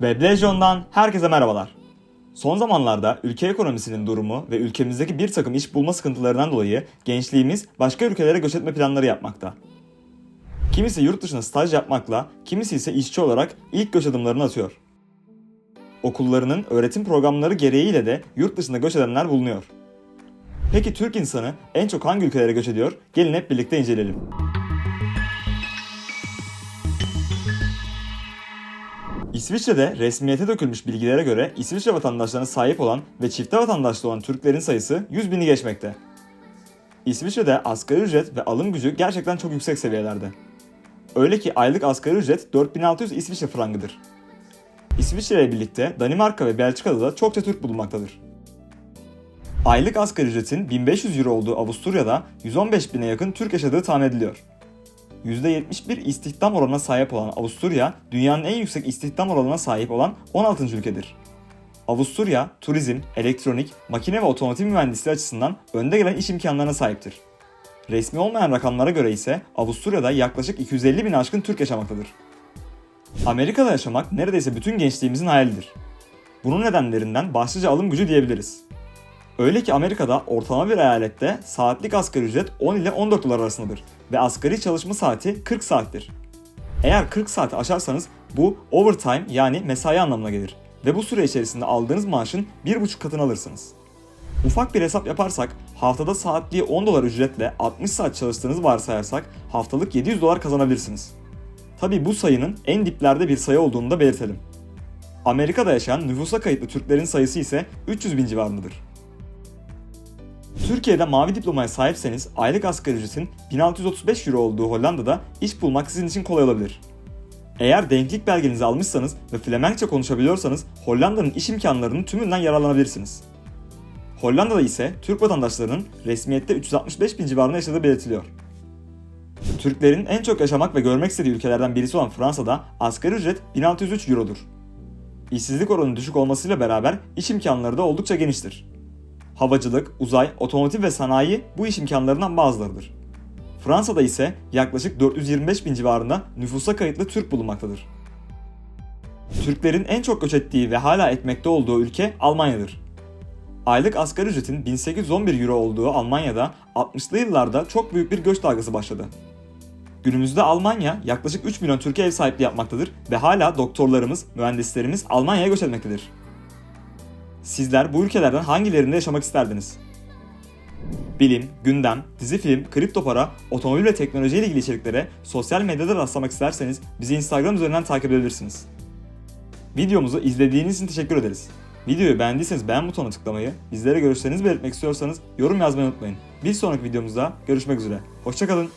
Weblejion'dan herkese merhabalar. Son zamanlarda ülke ekonomisinin durumu ve ülkemizdeki bir takım iş bulma sıkıntılarından dolayı gençliğimiz başka ülkelere göç etme planları yapmakta. Kimisi yurt dışına staj yapmakla, kimisi ise işçi olarak ilk göç adımlarını atıyor. Okullarının öğretim programları gereğiyle de yurt dışında göç edenler bulunuyor. Peki Türk insanı en çok hangi ülkelere göç ediyor? Gelin hep birlikte inceleyelim. İsviçre'de resmiyete dökülmüş bilgilere göre İsviçre vatandaşlarına sahip olan ve çifte vatandaşlı olan Türklerin sayısı 100 bini geçmekte. İsviçre'de asgari ücret ve alım gücü gerçekten çok yüksek seviyelerde. Öyle ki aylık asgari ücret 4600 İsviçre frangıdır. İsviçre ile birlikte Danimarka ve Belçika'da da çokça Türk bulunmaktadır. Aylık asgari ücretin 1500 euro olduğu Avusturya'da 115 bine yakın Türk yaşadığı tahmin ediliyor. %71 istihdam oranına sahip olan Avusturya, dünyanın en yüksek istihdam oranına sahip olan 16. ülkedir. Avusturya, turizm, elektronik, makine ve otomotiv mühendisliği açısından önde gelen iş imkanlarına sahiptir. Resmi olmayan rakamlara göre ise Avusturya'da yaklaşık 250 bin aşkın Türk yaşamaktadır. Amerika'da yaşamak neredeyse bütün gençliğimizin hayalidir. Bunun nedenlerinden başlıca alım gücü diyebiliriz. Öyle ki Amerika'da ortalama bir eyalette saatlik asgari ücret 10 ile 14 dolar arasındadır ve asgari çalışma saati 40 saattir. Eğer 40 saati aşarsanız bu overtime yani mesai anlamına gelir ve bu süre içerisinde aldığınız maaşın 1,5 katını alırsınız. Ufak bir hesap yaparsak haftada saatliği 10 dolar ücretle 60 saat çalıştığınızı varsayarsak haftalık 700 dolar kazanabilirsiniz. Tabi bu sayının en diplerde bir sayı olduğunu da belirtelim. Amerika'da yaşayan nüfusa kayıtlı Türklerin sayısı ise 300 bin civarındadır. Türkiye'de mavi diplomaya sahipseniz aylık asgari ücretin 1635 euro olduğu Hollanda'da iş bulmak sizin için kolay olabilir. Eğer denklik belgenizi almışsanız ve Flemenkçe konuşabiliyorsanız Hollanda'nın iş imkanlarının tümünden yararlanabilirsiniz. Hollanda'da ise Türk vatandaşlarının resmiyette 365 bin civarında yaşadığı belirtiliyor. Türklerin en çok yaşamak ve görmek istediği ülkelerden birisi olan Fransa'da asgari ücret 1603 eurodur. İşsizlik oranının düşük olmasıyla beraber iş imkanları da oldukça geniştir. Havacılık, uzay, otomotiv ve sanayi bu iş imkanlarından bazılarıdır. Fransa'da ise yaklaşık 425 bin civarında nüfusa kayıtlı Türk bulunmaktadır. Türklerin en çok göç ettiği ve hala etmekte olduğu ülke Almanya'dır. Aylık asgari ücretin 1811 euro olduğu Almanya'da 60'lı yıllarda çok büyük bir göç dalgası başladı. Günümüzde Almanya yaklaşık 3 milyon Türkiye ev sahipliği yapmaktadır ve hala doktorlarımız, mühendislerimiz Almanya'ya göç etmektedir. Sizler bu ülkelerden hangilerinde yaşamak isterdiniz? Bilim, gündem, dizi film, kripto para, otomobil ve teknoloji ile ilgili içeriklere sosyal medyada rastlamak isterseniz bizi Instagram üzerinden takip edebilirsiniz. Videomuzu izlediğiniz için teşekkür ederiz. Videoyu beğendiyseniz beğen butonuna tıklamayı, bizlere görüşlerinizi belirtmek istiyorsanız yorum yazmayı unutmayın. Bir sonraki videomuzda görüşmek üzere. Hoşçakalın.